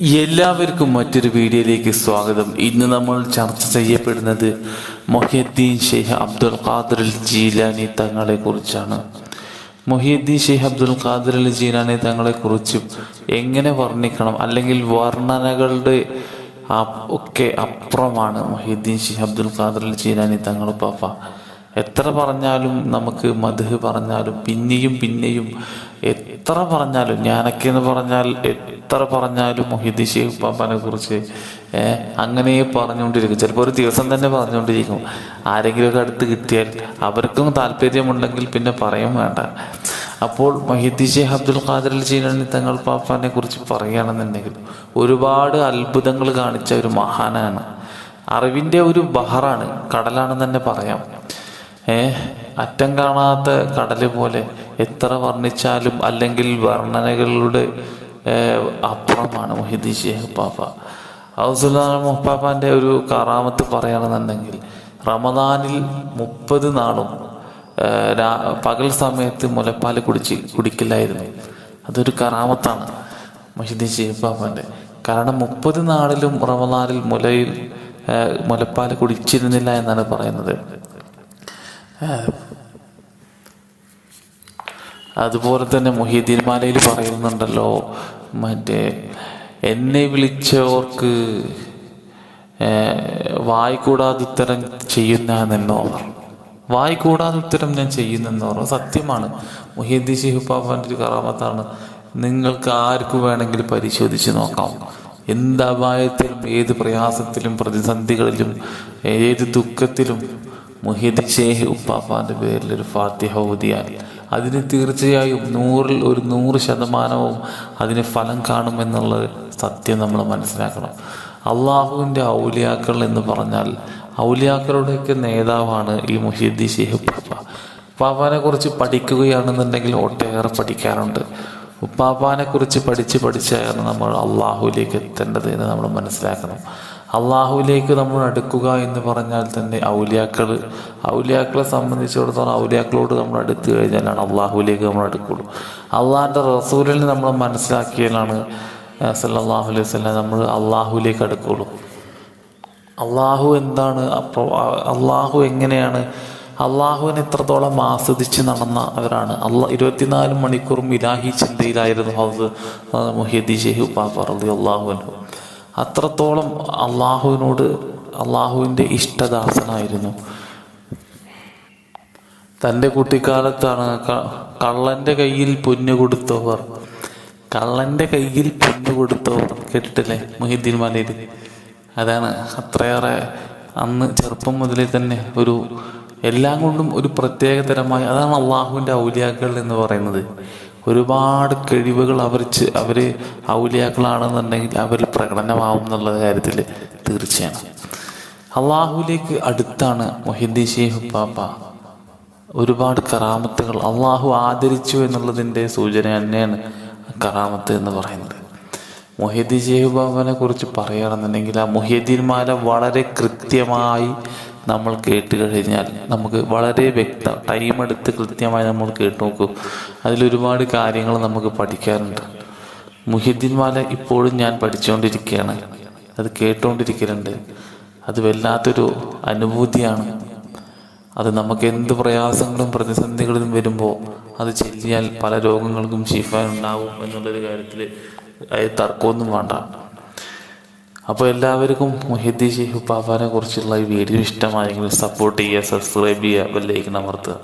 എല്ലാവർക്കും മറ്റൊരു വീഡിയോയിലേക്ക് സ്വാഗതം. ഇന്ന് നമ്മൾ ചർച്ച ചെയ്യപ്പെടുന്നത് മൊഹീദ്ദീൻ ഷെയ്ഖ് അബ്ദുൽ ഖാദർ ജീലാനി തങ്ങളെ കുറിച്ചാണ്. മൊഹീദ്ദീൻ ഷെയ്ഖ് അബ്ദുൽ ഖാദർ ജീലാനി തങ്ങളെ കുറിച്ചും എങ്ങനെ വർണിക്കണം അല്ലെങ്കിൽ വർണനകളുടെ ഒക്കെ അപ്പുറമാണ് മൊഹീദ്ദീൻ ഷെയ്ഖ് അബ്ദുൽ ഖാദർ ജീലാനി തങ്ങൾ പാപ്പ. എത്ര പറഞ്ഞാലും നമുക്ക് മധു പറഞ്ഞാലും പിന്നെയും പിന്നെയും എത്ര പറഞ്ഞാലും ഞാനൊക്കെ എന്ന് പറഞ്ഞാൽ എത്ര പറഞ്ഞാലും മൊഹിദ്ദീൻ ഷെയ്ഖ് പാപ്പാനെ കുറിച്ച് ഏഹ് അങ്ങനെ പറഞ്ഞുകൊണ്ടിരിക്കും. ചിലപ്പോൾ ഒരു ദിവസം തന്നെ പറഞ്ഞുകൊണ്ടിരിക്കും. ആരെങ്കിലുമൊക്കെ അടുത്ത് കിട്ടിയാൽ അവർക്കും താല്പര്യമുണ്ടെങ്കിൽ പിന്നെ പറയും വേണ്ട. അപ്പോൾ മൊഹിദ്ദീൻ ഷെയ്ഖ് അബ്ദുൽ ഖാദർ ജീലാനി തങ്ങൾ പാപ്പാനെ കുറിച്ച് പറയുകയാണെന്നുണ്ടെങ്കിൽ ഒരുപാട് അത്ഭുതങ്ങൾ കാണിച്ച ഒരു മഹാനാണ്. അറിവിന്റെ ഒരു ബഹറാണ് കടലാണെന്ന് തന്നെ പറയാം. ഏ? അറ്റം കാണാത്ത കടൽ പോലെ എത്ര വർണിച്ചാലും അല്ലെങ്കിൽ വർണനകളുടെ അപ്പുറമാണ് മൊഹിദി ഷേഖ് പാപ്പ. ഹൗസുല്ലാ മുപ്പാപ്പാന്റെ ഒരു കറാമത്ത് പറയുകയാണെന്നുണ്ടെങ്കിൽ റമദാനിൽ മുപ്പത് നാളും പകൽ സമയത്ത് മുലപ്പാൽ കുടിച്ച് കുടിക്കില്ലായിരുന്നു. അതൊരു കറാമത്താണ് മൊഹിദി ഷേഖ് കാരണം മുപ്പത് നാളിലും റമദാനിൽ മുലയിൽ മുലപ്പാൽ കുടിച്ചിരുന്നില്ല എന്നാണ് പറയുന്നത്. അതുപോലെ തന്നെ മുഹീദ്ദീൻ മാലയിൽ പറയുന്നുണ്ടല്ലോ മറ്റേ എന്നെ വിളിച്ചവർക്ക് വായി കൂടാതെ ഉത്തരം ചെയ്യുന്നതെന്നോർ വായി കൂടാതെ ഉത്തരം ഞാൻ ചെയ്യുന്നെന്നോർ സത്യമാണ് മുഹീദ്ദീൻ ഷിഹുബാബാന്റെ ഒരു കറാമത്താണ്. നിങ്ങൾക്ക് ആർക്ക് വേണമെങ്കിലും പരിശോധിച്ച് നോക്കാം. എന്ത് അപായത്തിലും ഏത് പ്രയാസത്തിലും പ്രതിസന്ധികളിലും ഏത് ദുഃഖത്തിലും മുഹിദ് ഷേഹ് ഉപ്പാപ്പാന്റെ പേരിൽ ഒരു ഫാത്തിഹ ഊതിയാൽ അതിന് തീർച്ചയായും നൂറിൽ ഒരു നൂറ് ശതമാനവും അതിന് ഫലം കാണുമെന്നുള്ള സത്യം നമ്മൾ മനസ്സിലാക്കണം. അള്ളാഹുവിന്റെ ഔലിയാക്കൾ എന്ന് പറഞ്ഞാൽ ഔലിയാക്കളുടെയൊക്കെ നേതാവാണ് ഈ മുഹിദ്ദി ഷേഹ് ഉപ്പാപ്പ. ഉപ്പാപ്പാനെ കുറിച്ച് പഠിക്കുകയാണെന്നുണ്ടെങ്കിൽ ഒട്ടേറെ പഠിക്കാറുണ്ട്. ഉപ്പാപ്പാനെ കുറിച്ച് പഠിച്ച് പഠിച്ചാണ് നമ്മൾ അള്ളാഹുവിലേക്ക് എത്തേണ്ടത് എന്ന് നമ്മൾ മനസ്സിലാക്കണം. അള്ളാഹുവിലേക്ക് നമ്മൾ അടുക്കുക എന്ന് പറഞ്ഞാൽ തന്നെ ഔലിയാക്കൾ. ഔലിയാക്കളെ സംബന്ധിച്ചിടത്തോളം ഔലിയാക്കളോട് നമ്മൾ അടുത്തു കഴിഞ്ഞാലാണ് അള്ളാഹുവിലേക്ക് നമ്മൾ അടുക്കുള്ളൂ. അള്ളാഹിന്റെ റസൂലിനെ നമ്മൾ മനസ്സിലാക്കിയാലാണ് സല്ലാഹു അലൈഹി വസല്ലം നമ്മൾ അള്ളാഹുവിലേക്ക് അടുക്കുള്ളൂ. അള്ളാഹു എന്താണ് അപ്പോൾ അള്ളാഹു എങ്ങനെയാണ്? അള്ളാഹുവിനെ എത്രത്തോളം ആസ്വദിച്ച് നടന്ന അവരാണ്. അള്ളാഹ് ഇരുപത്തിനാല് മണിക്കൂറും ഇലാഹി ചിന്തയിലായിരുന്നു ഹൗസ് മുഹിദ്ദി ഷെഹു പാപ്പ റളി അള്ളാഹു അൻഹു. അത്രത്തോളം അള്ളാഹുവിനോട് അള്ളാഹുവിന്റെ ഇഷ്ടദാസനായിരുന്നു. തന്റെ കുട്ടിക്കാലത്താണ് കള്ളന്റെ കയ്യിൽ പൊന്നു കൊടുത്തവർ. കള്ളന്റെ കയ്യിൽ പൊന്നു കൊടുത്തവർ കേട്ടിട്ടില്ലേ? മുഹിദ്ദീൻ മലയിൽ അതാണ് അത്രയേറെ അന്ന് ചെറുപ്പം മുതലേ തന്നെ ഒരു എല്ലാം കൊണ്ടും ഒരു പ്രത്യേകതരമായ അതാണ് അള്ളാഹുവിന്റെ ഔലിയാക്കൾ എന്ന് പറയുന്നത്. ഒരുപാട് കഴിവുകൾ അവർ അവർ ഔലിയാക്കളാണെന്നുണ്ടെങ്കിൽ അവരിൽ പ്രകടനമാവും എന്നുള്ള കാര്യത്തിൽ തീർച്ചയാണ്. അള്ളാഹുവിലേക്ക് അടുത്താണ് മൊഹിദ്ദീൻ ഷെയ്ഖ് പാപ്പ. ഒരുപാട് കറാമത്തുകൾ അള്ളാഹു ആദരിച്ചു എന്നുള്ളതിന്റെ സൂചന തന്നെയാണ് കറാമത്ത് എന്ന് പറയുന്നത്. മൊഹിദ്ദീൻ ഷെയ്ഖ് ബാബനെ കുറിച്ച് പറയുകയാണെന്നുണ്ടെങ്കിൽ ആ മൊഹിദ്ദീൻമാരെ വളരെ കൃത്യമായി നമ്മൾ കേട്ട് കഴിഞ്ഞാൽ നമുക്ക് വളരെ വ്യക്ത ടൈം എടുത്ത് കൃത്യമായി നമ്മൾ കേട്ട് നോക്കും. അതിലൊരുപാട് കാര്യങ്ങൾ നമുക്ക് പഠിക്കാറുണ്ട് മുഹിദ്ദീൻമാല ഇപ്പോഴും ഞാൻ പഠിച്ചുകൊണ്ടിരിക്കുകയാണ്. അത് കേട്ടുകൊണ്ടിരിക്കലുണ്ട്. അത് വല്ലാത്തൊരു അനുഭൂതിയാണ്. അത് നമുക്ക് എന്ത് പ്രയാസങ്ങളും പ്രതിസന്ധികളും വരുമ്പോൾ അത് ചെല്ലിയാൽ പല രോഗങ്ങൾക്കും ശിഫ ഉണ്ടാവും എന്നുള്ളൊരു കാര്യത്തിൽ തർക്കമൊന്നും വേണ്ട. അപ്പോൾ എല്ലാവർക്കും മുഹിദ്ദീൻ ഷെയ്ഖ് പാപ്പാനെ കുറിച്ചുള്ള ഈ വീഡിയോ ഇഷ്ടമായെങ്കിൽ സപ്പോർട്ട് ചെയ്യുക സബ്സ്ക്രൈബ് ചെയ്യുക ബെല്ലൈക്കൺ അമർത്തുക.